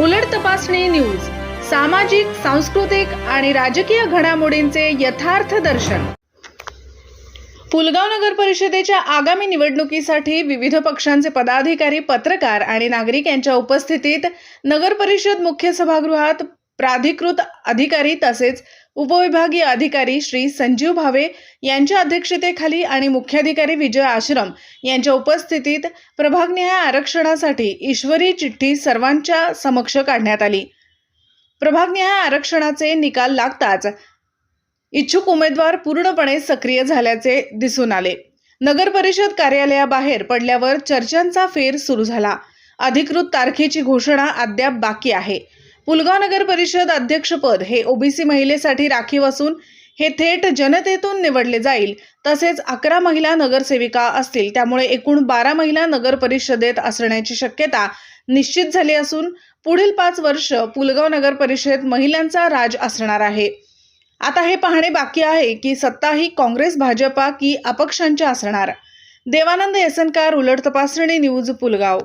उलट तपासणी न्यूज सामाजिक सांस्कृतिक आणि राजकीय घडामोडींचे यथार्थ दर्शन. पुलगाव नगर परिषदेच्या आगामी निवडणुकीसाठी विविध पक्षांचे पदाधिकारी पत्रकार आणि नागरिक यांच्या उपस्थितीत नगर परिषद मुख्य सभागृहात प्राधिकृत अधिकारी तसेच उपविभागीय अधिकारी श्री संजीव भावे यांच्या अध्यक्षतेखाली आणि मुख्याधिकारी विजय आश्रम यांच्या उपस्थितीत प्रभागनिहाय आरक्षणासाठी ईश्वरी चिठ्ठी सर्वांच्या समक्ष काढण्यात आली. प्रभागनिहाय आरक्षणाचे निकाल लागताच इच्छुक उमेदवार पूर्णपणे सक्रिय झाल्याचे दिसून आले. नगर परिषद कार्यालयाबाहेर पडल्यावर चर्चांचा फेर सुरू झाला. अधिकृत तारखेची घोषणा अद्याप बाकी आहे. पुलगाव नगर परिषद अध्यक्षपद हे ओबीसी महिलेसाठी राखीव असून हे थेट जनतेतून निवडले जाईल. तसेच अकरा महिला नगरसेविका असतील. त्यामुळे एकूण बारा महिला नगर परिषदेत असण्याची शक्यता निश्चित झाली असून पुढील पाच वर्ष पुलगाव नगर परिषद महिलांचा राज असणार आहे. आता हे पाहणे बाकी आहे की सत्ता ही काँग्रेस भाजपा की अपक्षांच्या असणार. देवानंद येसनकार उलट तपासणी न्यूज पुलगाव.